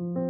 thank you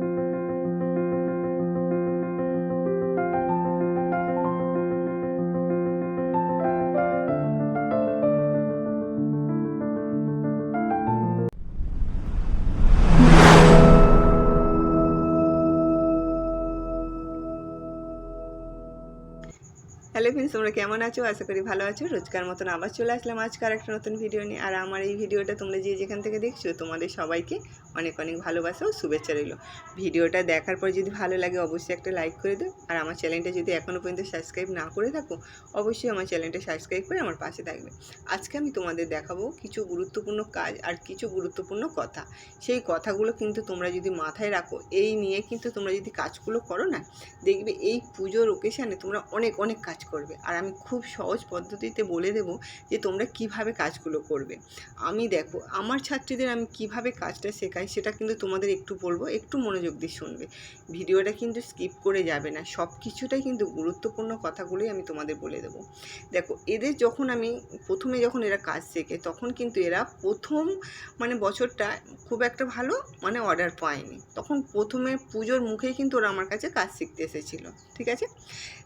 friends তোমরা কেমন আছো? আশা করি ভালো আছো। রোজকার মতন আবার চলে আসলাম আজকার একটা নতুন ভিডিও নিয়ে। আর আমার এই ভিডিওটা তোমরা যে যেখান থেকে দেখছ, তোমাদের সবাইকে অনেক অনেক ভালোবাসা ও শুভেচ্ছা রইল। ভিডিওটা দেখার পর যদি ভালো লাগে, অবশ্যই একটা লাইক করে দিও। আর আমার চ্যানেলটা যদি এখনও পর্যন্ত সাবস্ক্রাইব না করে থাকো, অবশ্যই আমার চ্যানেলটা সাবস্ক্রাইব করে আমার পাশে থাকবে। আজকে আমি তোমাদের দেখাবো কিছু গুরুত্বপূর্ণ কাজ আর কিছু গুরুত্বপূর্ণ কথা। সেই কথাগুলো কিন্তু তোমরা যদি মাথায় রাখো, এই নিয়ে কিন্তু তোমরা যদি কাজগুলো করো না, দেখবে এই পুজোর ওকেশানে তোমরা অনেক অনেক কাজ করবে। আর আমি খুব সহজ পদ্ধতিতে বলে দেব যে তোমরা কীভাবে কাজগুলো করবে। আমি দেখো, আমার ছাত্রীদের আমি কীভাবে কাজটা শেখাই সেটা কিন্তু তোমাদের একটু বলব, একটু মনোযোগ দিয়ে শুনবে। ভিডিওটা কিন্তু স্কিপ করে যাবে না সব কিছুটাই কিন্তু গুরুত্বপূর্ণ কথাগুলোই আমি তোমাদের বলে দেবো। দেখো, এদের যখন আমি প্রথমে যখন এরা কাজ শেখে, তখন কিন্তু এরা প্রথম মানে বছরটা খুব একটা ভালো মানে অর্ডার পায়নি। তখন প্রথমে পুজোর মুখেই কিন্তু ওরা আমার কাছে কাজ শিখতে এসেছিল, ঠিক আছে?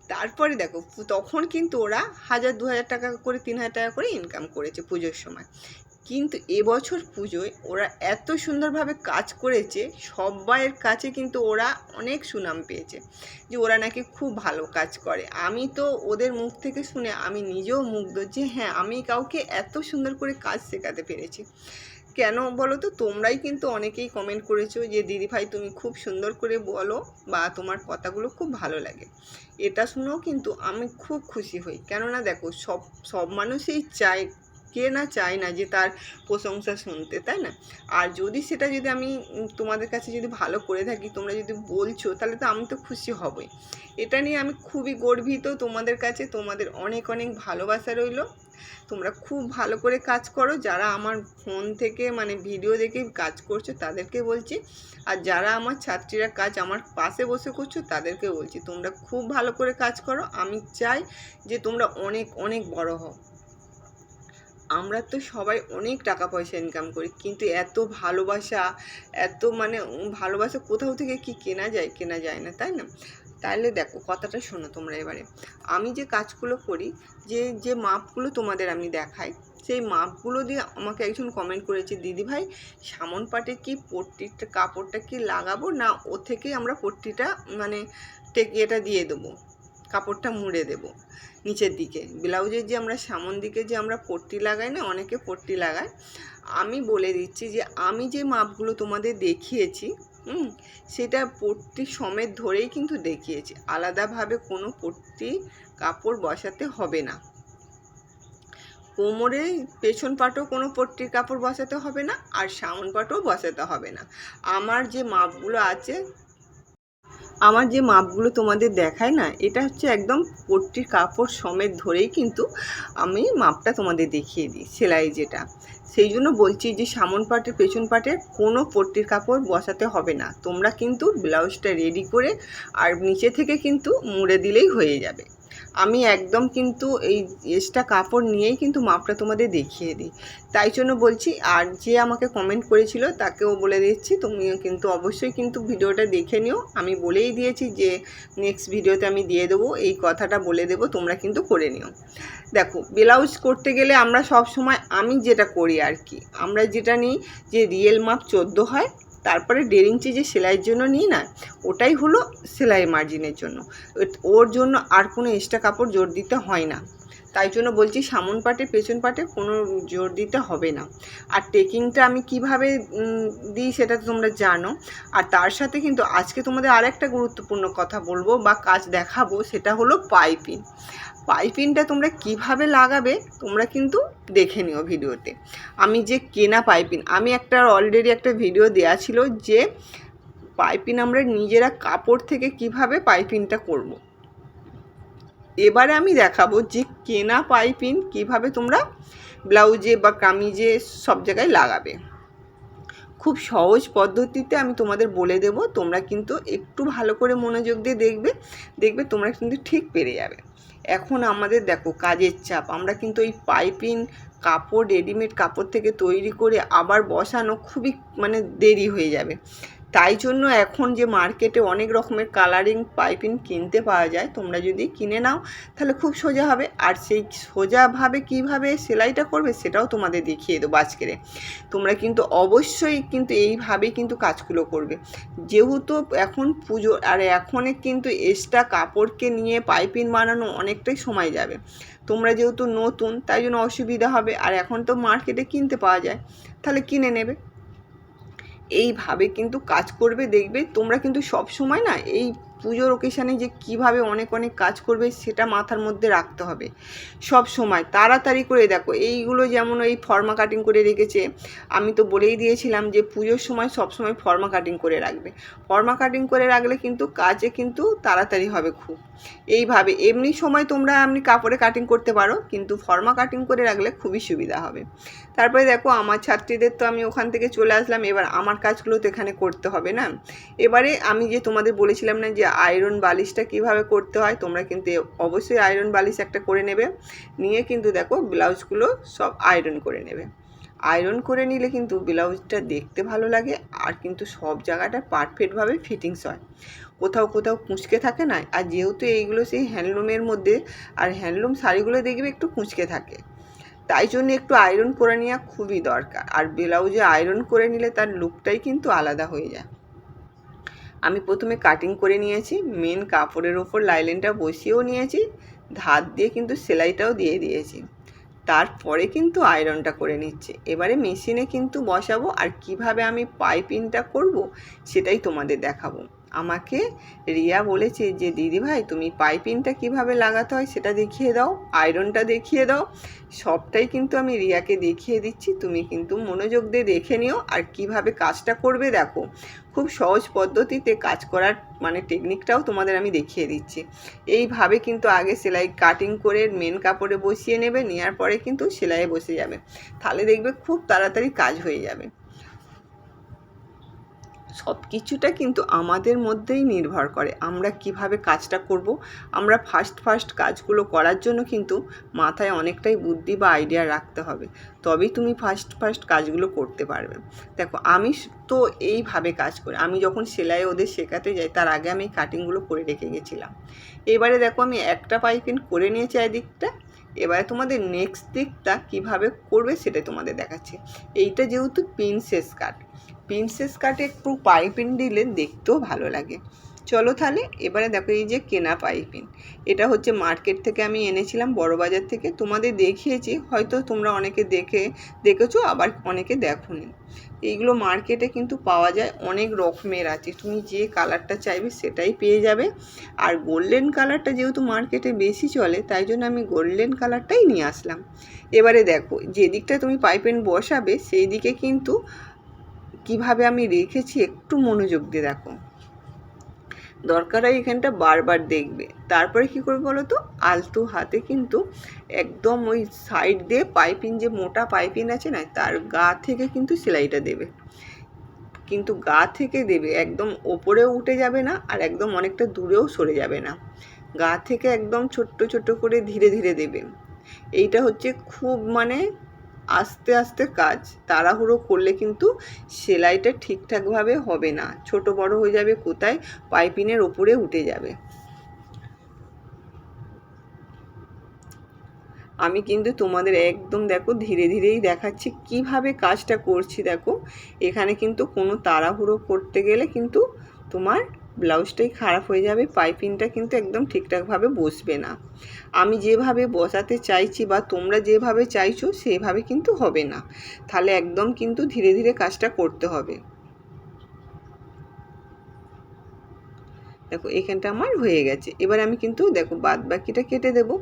তারপরে দেখো, তখন কিন্তু ওরা হাজার, দু হাজার টাকা করে, তিন হাজার টাকা করে ইনকাম করেছে পুজোর সময়। কিন্তু এবছর পুজোয় ওরা এত সুন্দরভাবে কাজ করেছে, সবাইয়ের কাছে কিন্তু ওরা অনেক সুনাম পেয়েছে যে ওরা নাকি খুব ভালো কাজ করে। আমি তো ওদের মুখ থেকে শুনে আমি নিজেও মুগ্ধ যে হ্যাঁ আমি কাউকে এত সুন্দর করে কাজ শেখাতে পেরেছি। কেন বলো তো? তোমরাই কিন্তু অনেকেই কমেন্ট করেছ যে দিদিভাই তুমি খুব সুন্দর করে বলো বা তোমার কথাগুলো খুব ভালো লাগে। এটা শুনেও কিন্তু আমি খুব খুশি হই। কেননা দেখো, সব সব মানুষই চায় কে না চায় না যে তার প্রশংসা শুনতে, তাই না? আর যদি সেটা যদি আমি তোমাদের কাছে যদি ভালো করে থাকি, তোমরা যদি বলছো, তাহলে তো আমি তো খুশি হবই। এটা নিয়ে আমি খুবই গর্বিত তোমাদের কাছে, তোমাদের অনেক অনেক ভালোবাসা রইল। তোমরা খুব ভালো করে কাজ করো, যারা আমার ফোন থেকে মানে ভিডিও দেখে কাজ করছ তাদেরকে বলছি, আর যারা আমার ছাত্রীরা কাজ আমার পাশে বসে করছ তাদেরকে বলছি, তোমরা খুব ভালো করে কাজ করো। আমি চাই যে তোমরা অনেক অনেক বড় হও। আমরা তো সবাই অনেক টাকা পয়সা ইনকাম করি, কিন্তু এত ভালোবাসা, এত মানে ভালোবাসা কোথাও থেকে কি কেনা যায় কেনা যায় না, তাই না? তাহলে দেখো কথাটা শোনো তোমরা এবারে। আমি যে কাজগুলো করি, যে যে মাপগুলো তোমাদের আমি দেখাই, সেই মাপগুলো দিয়ে আমাকে একজন কমেন্ট করেছে, দিদি ভাই, সামন পাটে কি পট্টিটা কাপড়টা কি লাগাবো না ও থেকে আমরা পট্টিটা মানে টেক এটা দিয়ে দেবো? কাপড়টা মুড়ে দেবো নিচের দিকে। ব্লাউজের যে আমরা সামন দিকে যে আমরা পট্টি লাগাই না, অনেকে পট্টি লাগায়, আমি বলে দিচ্ছি যে আমি যে মাপগুলো তোমাদের দেখিয়েছি, হুম, সেটা পট্টি সমেত ধরেই কিন্তু দেখিয়েছি। আলাদাভাবে কোনো পট্টি কাপড় বসাতে হবে না। কোমরে পেছন পাটও কোনো পট্টির কাপড় বসাতে হবে না, আর সামন পাটও বসাতে হবে না। আমার যে মাপগুলো আছে আমার যে মাপগুলো তোমাদের দেখায় না, এটা হচ্ছে একদম পট্টির কাপড় সমেত ধরেই কিন্তু আমি মাপটা তোমাদের দেখিয়ে দিই, সেলাই যেটা। সেই জন্য বলছি যে সামন পাটের, পেছন পাটের কোনো পট্টির কাপড় বসাতে হবে না। তোমরা কিন্তু ব্লাউজটা রেডি করে আর নিচে থেকে কিন্তু মুড়ে দিলেই হয়ে যাবে। আমি একদম কিন্তু এই এক্সট্রা কাপড় নিয়েই কিন্তু মাপটা তোমাদের দেখিয়ে দিই। তাই জন্য বলছি, আর যে আমাকে কমেন্ট করেছিল তাকেও বলে দিচ্ছি, তুমিও কিন্তু অবশ্যই কিন্তু ভিডিওটা দেখে নিও। আমি বলেই দিয়েছি যে নেক্সট ভিডিওতে আমি দিয়ে দেবো, এই কথাটা বলে দেবো, তোমরা কিন্তু করে নিও। দেখো, ব্লাউজ করতে গেলে আমরা সব সময় আমি যেটা করি আর কি, আমরা যেটা নিই যে রিয়েল মাপ চোদ্দ হয় তারপরে দেড় ইঞ্চি যে সেলাইয়ের জন্য নিই না, ওটাই হলো সেলাই মার্জিনের জন্য। ওর জন্য আর কোনো এক্সট্রা কাপড় জোর দিতে হয় না। তাই জন্য বলছি সামন পাটে, পেছন পাটে কোনো জোর দিতে হবে না। আর টেকিংটা আমি কীভাবে দিই সেটা তো তোমরা জানো। আর তার সাথে কিন্তু আজকে তোমাদের আরেকটা গুরুত্বপূর্ণ কথা বলব বা কাজ দেখাবো, সেটা হলো পাইপিং পাইপিংটা তোমরা কীভাবে লাগাবে, তোমরা কিন্তু দেখে নিও ভিডিওতে। আমি যে কেনা পাইপিং আমি একটা অলরেডি একটা ভিডিও দেওয়া ছিল যে পাইপিং আমরা নিজেরা কাপড় থেকে কীভাবে পাইপিংটা করব। এবারে আমি দেখাবো যে কেনা পাইপিং কীভাবে তোমরা ব্লাউজে বা কামিজে সব জায়গায় লাগাবে। খুব সহজ পদ্ধতিতে আমি তোমাদের বলে দেব, তোমরা কিন্তু একটু ভালো করে মনোযোগ দিয়ে দেখবে দেখবে তোমরা কিন্তু ঠিক পেরে যাবে। এখন আমাদের দেখো কাজের চাপ। আমরা কিন্তু ওই পাইপিং কাপড় রেডিমেড কাপড় থেকে তৈরি করে আবার বসানো খুবই মানে দেরি হয়ে যাবে। তাই জন্য এখন যে মার্কেটে অনেক রকমের কালারিং পাইপিং কিনতে পাওয়া যায়, তোমরা যদি কিনে নাও, তাহলে খুব সোজা হবে। আর সেই সোজাভাবে কীভাবে সেলাইটা করবে, সেটাও তোমাদের দেখিয়ে দেবো আজকেরে তোমরা কিন্তু অবশ্যই কিন্তু এইভাবেই কিন্তু কাজগুলো করবে। যেহেতু এখন পুজো, আর এখনে কিন্তু এক্সট্রা কাপড়কে নিয়ে পাইপিং বানানো অনেকটাই সময় যাবে। তোমরা যেহেতু নতুন, তাই জন্য অসুবিধা হবে। আর এখন তো মার্কেটে কিনতে পাওয়া যায়, তাহলে কিনে নেবে। এইভাবে কিন্তু কাজ করবে দেখবে তোমরা কিন্তু সব সময় না এই পুজোর ওকেশানে যে কীভাবে অনেক অনেক কাজ করবে সেটা মাথার মধ্যে রাখতে হবে। সব সময়, তাড়াতাড়ি করে দেখো, এইগুলো যেমন এই ফর্মা কাটিং করে রেখেছে, আমি তো বলেই দিয়েছিলাম যে পুজোর সময় সব সময় ফর্মা কাটিং করে রাখবে। ফর্মা কাটিং করে রাখলে কিন্তু কাজে কিন্তু তাড়াতাড়ি হবে খুব। এইভাবে, এমনি সময় তোমরা এমনি কাপড়ে কাটিং করতে পারো, কিন্তু ফর্মা কাটিং করে রাখলে খুবই সুবিধা হবে। তারপরে দেখো, আমার ছাত্রীদের তো আমি ওখান থেকে চলে আসলাম, এবার আমার কাজগুলো তো এখানে করতে হবে না। এবারে আমি যে তোমাদের বলেছিলাম না যে আয়রন বালিশটা কীভাবে করতে হয়, তোমরা কিন্তু অবশ্যই আয়রন বালিশ একটা করে নেবে। নিয়ে কিন্তু দেখো ব্লাউজগুলো সব আয়রন করে নেবে। আয়রন করে নিলে কিন্তু ব্লাউজটা দেখতে ভালো লাগে আর কিন্তু সব জায়গাটা পারফেক্টভাবে ফিটিংস হয়। কোথাও কোথাও কুঁচকে থাকে না, আর যেহেতু এইগুলো সেই হ্যান্ডলুমের মধ্যে, আর হ্যান্ডলুম শাড়িগুলো দেখবে একটু কুঁচকে থাকে। তাই জন্য একটু আয়রন করে নেওয়া খুবই দরকার। আর ব্লাউজে আয়রন করে নিলে তার লুকটাই কিন্তু আলাদা হয়ে যায়। আমি প্রথমে কাটিং করে নিয়েছি মেন কাপড়ের ওপর লাইলেনটা বসিয়েও নিয়েছি, ধার দিয়ে কিন্তু সেলাইটাও দিয়ে দিয়েছি। তারপরে কিন্তু আয়রনটা করে নিচ্ছে। এবারে মেশিনে কিন্তু বসাবো আর কীভাবে আমি পাইপিংটা করব সেটাই তোমাদের দেখাবো। আমাকে রিয়া বলেছে যে দিদিভাই তুমি পাইপিংটা কীভাবে লাগাতে হয় সেটা দেখিয়ে দাও, আয়রনটা দেখিয়ে দাও। সবটাই কিন্তু আমি রিয়াকে দেখিয়ে দিচ্ছি। তুমি কিন্তু মনোযোগ দিয়ে দেখে নিও আর কীভাবে কাজটা করবে দেখো। খুব সহজ পদ্ধতিতে কাজ করার মানে টেকনিকটাও তোমাদের আমি দেখিয়ে দিচ্ছি। এইভাবে কিন্তু আগে সেলাই কাটিং করে মেন কাপড়ে বসিয়ে নেবে নেওয়ার পরে কিন্তু সেলাইয়ে বসে যাবে। তাহলে দেখবে খুব তাড়াতাড়ি কাজ হয়ে যাবে। সব কিছুটা কিন্তু আমাদের মধ্যেই নির্ভর করে। আমরা কীভাবে কাজটা করব? আমরা ফার্স্ট ফার্স্ট কাজগুলো করার জন্য কিন্তু মাথায় অনেকটাই বুদ্ধি বা আইডিয়া রাখতে হবে। তবেই তুমি ফার্স্ট ফার্স্ট কাজগুলো করতে পারবে। দেখো, আমি তো এইভাবে কাজ করি। আমি যখন সেলাই ওদের শেখাতে যাই, তার আগে আমি কাটিংগুলো করে রেখে গেছিলাম। এবারে দেখো, আমি একটা পাইপিন করে নিয়েছি এদিকটা। এবারে তোমাদের নেক্সট দিকটা কীভাবে করবে সেটাই তোমাদের দেখাচ্ছি। এইটা যেহেতু প্রিন্সেস কাট প্রিন্সেস কাটে একটু পাইপিন দিলে দেখতেও ভালো লাগে। চলো তাহলে, এবারে দেখো এই যে কেনা পাইপিন এটা হচ্ছে মার্কেট থেকে আমি এনেছিলাম বড় বাজার থেকে। তোমাদের দেখিয়েছি, হয়তো তোমরা অনেকে দেখে, দেখেছ, আবার অনেকে দেখোনি। এইগুলো মার্কেটে কিন্তু পাওয়া যায় অনেক রকমের আছে। তুমি যে কালারটা চাইবে সেটাই পেয়ে যাবে। আর গোল্ডেন কালারটা যেহেতু মার্কেটে বেশি চলে, তাই জন্য আমি গোল্ডেন কালারটাই নিয়ে আসলাম। এবারে দেখো যে দিকটা তুমি পাইপেন বসাবে সেই দিকে কিন্তু কীভাবে আমি রেখেছি একটু মনোযোগ দিয়ে দেখো। দরকার হয় এখানটা বারবার দেখবে। তারপরে কি করবে বলো তো? আলতু হাতে কিন্তু একদম ওই সাইড দিয়ে পাইপিং যে মোটা পাইপিং আছে না, তার গা থেকে কিন্তু সেলাইটা দেবে। কিন্তু গা থেকে দেবে, একদম ওপরেও উঠে যাবে না আর একদম অনেকটা দূরেও সরে যাবে না। গা থেকে একদম ছোট্ট ছোট্ট করে ধীরে ধীরে দেবে। এইটা হচ্ছে খুব মানে আস্তে আস্তে কাজ। তাড়াহুড়ো করলে কিন্তু সেলাইটা ঠিকঠাকভাবে হবে না। ছোট বড় হয়ে যাবে কোথায়? পাইপিনের ওপরে উঠে যাবে। আমি কিন্তু তোমাদের একদম দেখো ধীরে ধীরেই দেখাচ্ছি কীভাবে কাজটা করছি দেখো। এখানে কিন্তু কোনো তাড়াহুড়ো করতে গেলে কিন্তু তোমার ব্লাউজটাই খারাপ হয়ে যাবে, পাইপিংটা কিন্তু একদম ঠিকঠাকভাবে বসবে না। আমি যেভাবে বসাতে চাইছি বা তোমরা যেভাবে চাইছো সেভাবে কিন্তু হবে না। তাহলে একদম কিন্তু ধীরে ধীরে কাজটা করতে হবে। দেখো, এখানটা আমার হয়ে গেছে। এবার আমি কিন্তু দেখো, বাদ বাকিটা কেটে দেবো।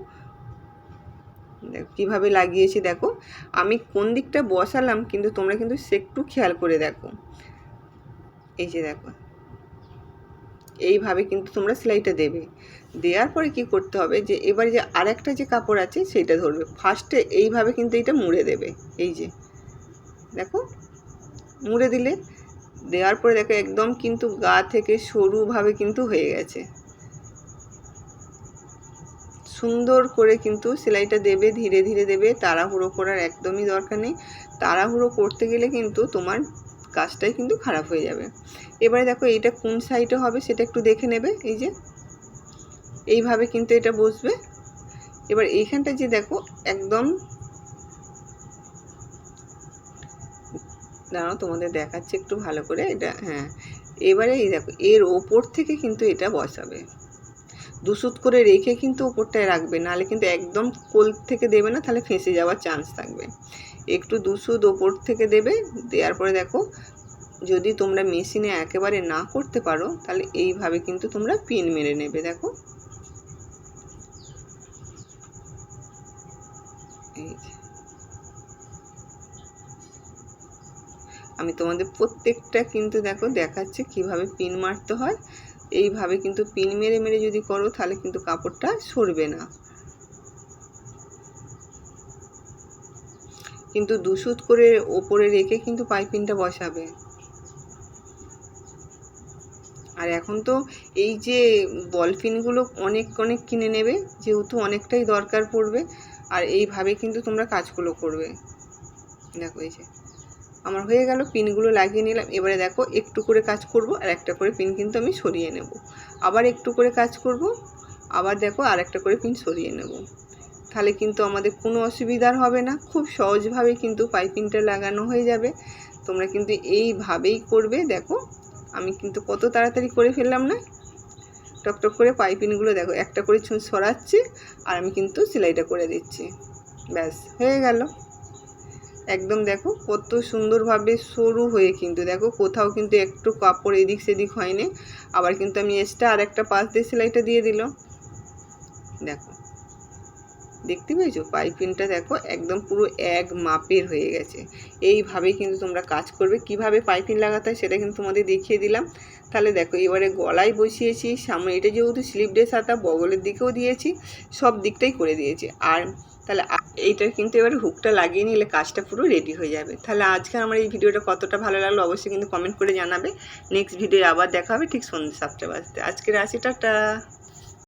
দেখো, কীভাবে লাগিয়েছি দেখো। আমি কোন দিকটা বসালাম কিন্তু তোমরা কিন্তু একটু খেয়াল করে দেখো। এই যে দেখো এইভাবে কিন্তু তোমরা সেলাইটা দেবে। দেওয়ার পরে কি করতে হবে যে, এবারে যে আরেকটা যে কাপড় আছে সেটা ধরবে। ফার্স্টে এইভাবে কিন্তু এটা মুড়ে দেবে, এই যে। দেখো, মুড়ে দিলে, দেওয়ার পরে দেখো একদম কিন্তু গা থেকে সরুভাবে কিন্তু হয়ে গেছে। সুন্দর করে কিন্তু সেলাইটা দেবে, ধীরে ধীরে দেবে, তাড়াহুড়ো করার একদমই দরকার নেই। তাড়াহুড়ো করতে গেলে কিন্তু তোমার কাজটাই কিন্তু খারাপ হয়ে যাবে। এবারে দেখো এইটা কোন সাইডে হবে সেটা একটু দেখে নেবে, এই যে। এইভাবে কিন্তু এটা বসবে। এবার এইখানটা যে দেখো একদম দাঁড়াও, তোমাদের দেখাচ্ছে একটু ভালো করে, এটা হ্যাঁ। এবারে এই দেখো, এর ওপর থেকে কিন্তু এটা বসাবে। দুসুত করে রেখে কিন্তু ওপরটায় রাখবে। নাহলে কিন্তু একদম কোল থেকে দেবে না, তাহলে ফেঁসে যাওয়ার চান্স থাকবে। একটু দুসুদ ওপর থেকে দেবে, দেওয়ার পরে দেখো, যদি তোমরা মেশিনে একেবারে না করতে পারো, তাহলে এইভাবে কিন্তু তোমরা পিন মেরে নেবে, দেখো। আমি তোমাদের প্রত্যেকটা কিন্তু দেখো দেখাচ্ছে কীভাবে পিন মারতে হয়। এইভাবে কিন্তু পিন মেরে মেরে যদি করো, তাহলে কিন্তু কাপড়টা সরবে না। কিন্তু দুসুত করে ওপরে রেখে কিন্তু পাইপিনটা বসাবে। আর এখন তো এই যে বলফিনগুলো অনেক অনেক কিনে নেবে, যেহেতু অনেকটাই দরকার পড়বে, আর এইভাবে কিন্তু তোমরা কাজগুলো করবে। দেখো এই যে। আমার হয়ে গেল, পিনগুলো লাগিয়ে নিলাম। এবারে দেখো, একটু করে কাজ করব আর একটা করে পিন কিন্তু আমি সরিয়ে নেব। আবার একটু করে কাজ করব, আবার দেখো আর একটা করে পিন সরিয়ে নেব। তাহলে কিন্তু আমাদের কোনো অসুবিধার হবে না। খুব সহজভাবে কিন্তু পাইপিংটা লাগানো হয়ে যাবে। তোমরা কিন্তু এইভাবেই করবে। দেখো, আমি কিন্তু কত তাড়াতাড়ি করে ফেললাম না। টকটক করে পাইপিংগুলো দেখো, একটা করে সরাচ্ছি আর আমি কিন্তু সেলাইটা করে দিচ্ছি। ব্যাস, হয়ে গেল। একদম দেখো, কত সুন্দরভাবে সরু হয়ে কিন্তু, দেখো কোথাও কিন্তু একটু কাপড় এদিক সেদিক হয়নি। আবার কিন্তু আমি এক্সট্রা আর একটা পাশ দিয়ে সেলাইটা দিয়ে দিলাম। দেখো, দেখতে পেয়েছ? পাইপিংটা দেখো একদম পুরো এক মাপের হয়ে গেছে। এইভাবেই কিন্তু তোমরা কাজ করবে। কীভাবে পাইপিং লাগাতে হয় সেটা কিন্তু তোমাদের দেখিয়ে দিলাম। তাহলে দেখো, এবারে গলায় বসিয়েছি, সামনে এটা যেহেতু স্লিপ ড্রেস বগলের দিকেও দিয়েছি, সব দিকটাই করে দিয়েছি। আর তাহলে এইটা কিন্তু এবার হুকটা লাগিয়ে নিলে কাজটা পুরো রেডি হয়ে যাবে। তাহলে আজকে আমার এই ভিডিওটা কতটা ভালো লাগল অবশ্যই কিন্তু কমেন্ট করে জানাবে। নেক্সট ভিডিও আবার দেখা হবে ঠিক সন্ধ্যে সাতটা বাজতে। আজকের আসি টাটা।